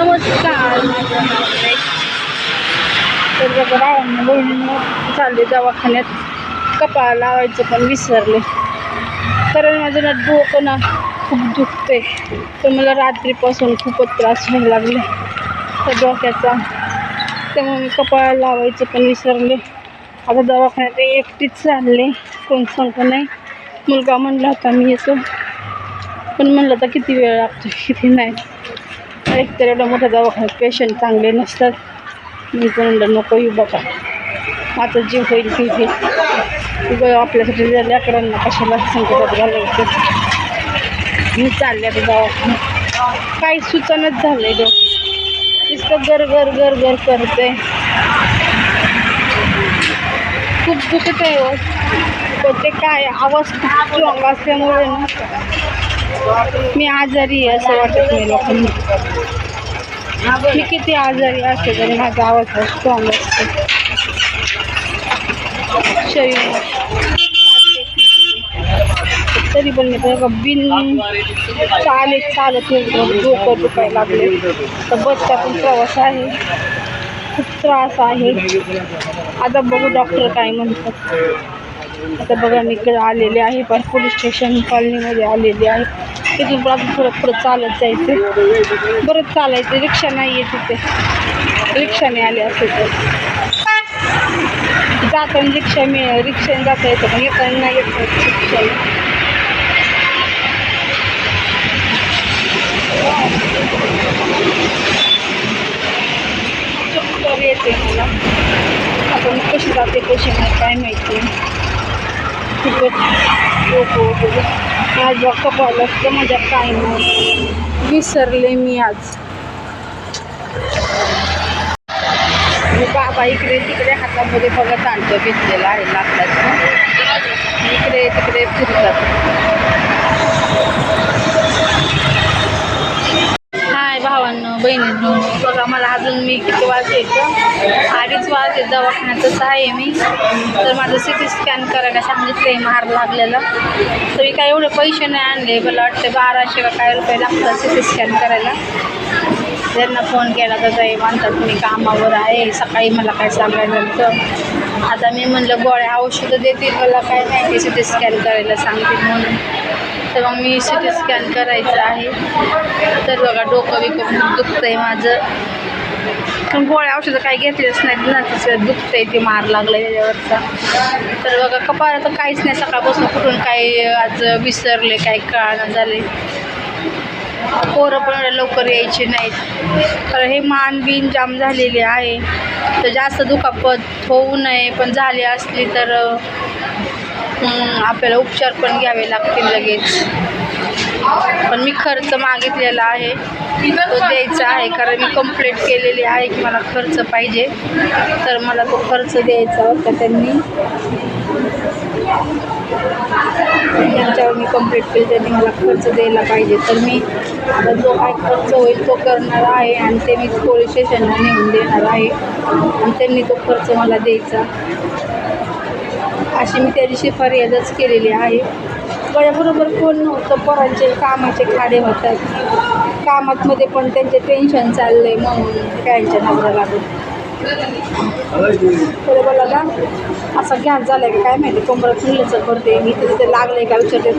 नमस्कार. तर बघा भावांना चालले दवाखान्यात. कपाळ लावायचं पण विसरले. कारण माझं ना डोकं ना खूप दुखते तर मला रात्रीपासून खूपच त्रास व्हायला लागले. त्या डोक्याचा. त्यामुळे मी कपाळ लावायचं पण विसरले. आता दवाखान्यात एकटीच चालले. कोण सांगतो नाही. मुलगा म्हणला होता मी येतो. पण म्हणलं तर किती वेळ लागतो किती नाही. एक तर एवढा मोठा दवाखान्यात पेशंट चांगले नसतात. मी पण म्हणलं नको येऊ बघा माझा जीव होईल की होईल. आपल्यासाठी जर लेकरांना कशाला संकटात घालायचं मी चालले आता दवाखान्यात. काही सुचनच झालं डो डोकं गर गर गर गर करते खूप दुखत आहे हो. पण ते काय आवाज खूप स्ट्रॉंग असल्यामुळे ना मी आजारी आहे असं वाटत नाही लोकांना. मी किती आजारी असते तरी माझा आवाज स्ट्रॉंग असतो. शरीर तरी पण मी बिन चालत चालत एकदम डोकं दुखायला लागले. तर बसचा पण प्रवास आहे. खूप त्रास आहे. आता बघू डॉक्टर काय म्हणतात. आता बघा मी इकडे आलेले आहे पण पोलीस स्टेशन कॉलनीमध्ये आलेले आहे. तिथून पण आपण थोडं पुढं चालत जायचं. बरंच चालायचं. रिक्षा नाही आहे तिथे रिक्षाने आले असे तर. जाताना रिक्षा मी रिक्षाने जाता येतं पण येताना नाही येत रिक्षाने चक्कर येते मला. आपण कशी जाते कशी नाही काय माहिती. खूपच डोकं वगैरे. माझ्या कपाळाला तर माझ्या काय नाही. विसरले मी आज. मी बाबा इकडे तिकडे हातामध्ये बघत आणतो घेतलेला आहे लाकडाचं. इकडे तिकडे फिरतात. बहीण बघा मला अजून मी किती वाजायचं अडीच वाजले दवाखान्यातच आहे मी. तर माझं सी टी स्कॅन करायला म्हणजे सांगितलं आहे मार लागलेला. तर मी काय एवढे पैसे नाही आणले मला वाटतं बाराशे का काय रुपये लागतात सी टी स्कॅन करायला. त्यांना फोन केला तर ते म्हणतात मी कामावर आहे. सकाळी मला काय सांगायला तर आता मी म्हणलं गोळ्या औषधं देतील मला काय माहिती सी टी स्कॅन करायला सांगतील म्हणून. तर मग मी सी टी स्कॅन करायचं आहे. तर बघा डोकं विकं खूप दुखतं आहे माझं. पण गोळ्या औषधं काही घेतलेच नाहीत ना तिचं आहे ते मार लागला त्याच्यावरचा. तर बघा कपाळ तर काहीच नाही सकाळपासून कुठून काही आज विसरले काही कळणं झाले. पोरं पण लवकर यायचे नाहीत. तर हे मान बिन जाम झालेले आहे. तर जास्त दुखापत होऊ नये पण झाली असली तर आपल्याला उपचार पण घ्यावे लागतील लगेच. पण मी खर्च मागितलेला आहे. तो द्यायचा आहे. कारण मी कंप्लेंट केलेली आहे की मला खर्च पाहिजे. तर मला तो खर्च द्यायचा होता त्यांनी. त्यांच्यावर मी कंप्लेंट केली. त्यांनी मला खर्च द्यायला पाहिजे. तर मी आता जो काय खर्च होईल तो करणार आहे आणि ते मी पोलीस स्टेशनला नेऊन देणार आहे. आणि त्यांनी तो खर्च मला द्यायचा. अशी मी त्याची दिवशी फर्यादच केलेली आहे. कळ्याबरोबर कोण नव्हतं पोरांचे कामाचे खाडे होतात. कामातमध्ये पण त्यांचे टेन्शन चाललं आहे म्हणून त्यांच्या नवऱ्या लागून. थोडं बोला का असा घ्यास झाला आहे का काय माहिती? कोंबडा चुलीचं करते मी तिथे लागलं का विचारते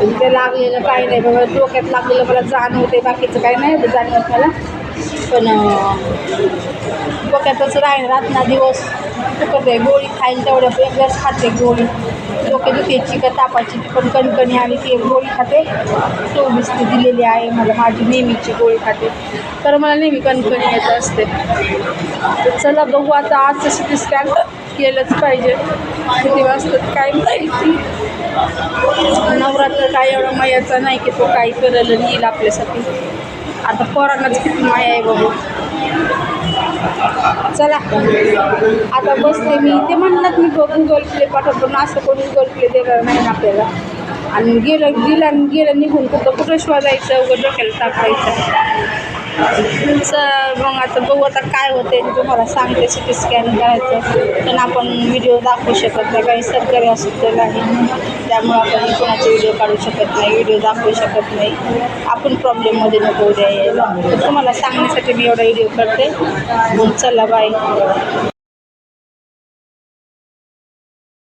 तिथे लागलेलं काही नाही बाबा डोक्यात लागलेलं मला जाणवते बाकीचं काही नाही होतं जाणवत मला. पण अं, डोक्यातच राहील रातना दिवस. करते गोळी खाईल तेवढ्या एकदाच खाते गोळी. डोकेदुखीची का तापाची ती पण कणकणी आणि ती एक गोळी खाते. चोवीस ती दिलेली आहे मला माझी नेहमीची गोळी खाते. तर मला नेहमी कणकणी येत असते. चला बघू आता आजचं सी स्कॅन केलंच पाहिजे. किती वाजतात काय माहिती. नवरात्र काय एवढा मयाचा नाही की तो काही करायला येईल आपल्यासाठी. आता पोरांनाच किती माया आहे बघू चला. आता बसते मी. ते म्हणतात मी गुगल प्ले पाठवतो ना असं कोणी गुगल प्ले देणार नाही ना आपल्याला. आणि गेलं गेलं आणि गेलं निघून कुठं कुठं शोधायचं उघड डोक्याला टाकायचं मग आता बघू आता काय होते तुम्हाला सांगते सी टी स्कॅन करायचं. पण आपण व्हिडिओ दाखवू शकत नाही. काही सरकारी हॉस्पिटल आहे. त्यामुळे आपण कोणाचे व्हिडिओ काढू शकत नाही. व्हिडिओ दाखवू शकत नाही. आपण प्रॉब्लेममध्ये नको उद्या यायला तुम्हाला सांगण्यासाठी मी एवढा व्हिडिओ करते. चला बाय